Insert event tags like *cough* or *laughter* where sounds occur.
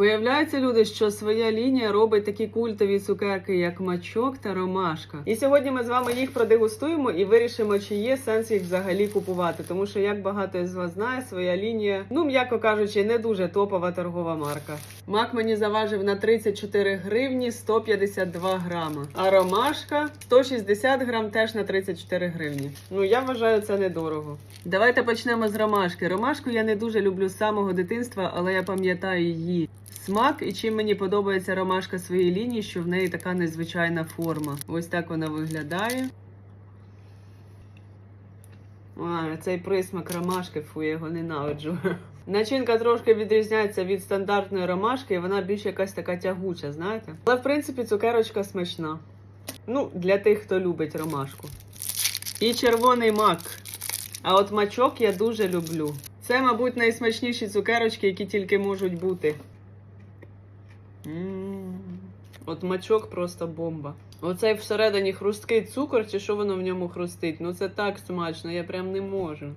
Виявляється, люди, що своя лінія робить такі культові цукерки, як мачок та ромашка. І сьогодні ми з вами їх продегустуємо і вирішимо, чи є сенс їх взагалі купувати. Тому що, як багато з вас знає, своя лінія, ну м'яко кажучи, не дуже топова торгова марка. Мак мені заважив на 34 гривні 152 грама. А ромашка 160 грам теж на 34 гривні. Ну я вважаю це недорого. Давайте почнемо з ромашки. Ромашку я не дуже люблю з самого дитинства, але я пам'ятаю її смак і чим мені подобається ромашка своєї лінії, що в неї така незвичайна форма. Ось так вона виглядає. А, цей присмак ромашки, фу, я його ненавиджу. *laughs* Начинка трошки відрізняється від стандартної ромашки, і вона більш якась така тягуча, знаєте? Але в принципі цукерочка смачна. Ну, для тих, хто любить ромашку. І червоний мак. А от мачок я дуже люблю. Це, мабуть, найсмачніші цукерочки, які тільки можуть бути. От мачок просто бомба. Оцей всередині хрусткий цукор, чи що воно в ньому хрустить? Ну це так смачно, я прям не можу.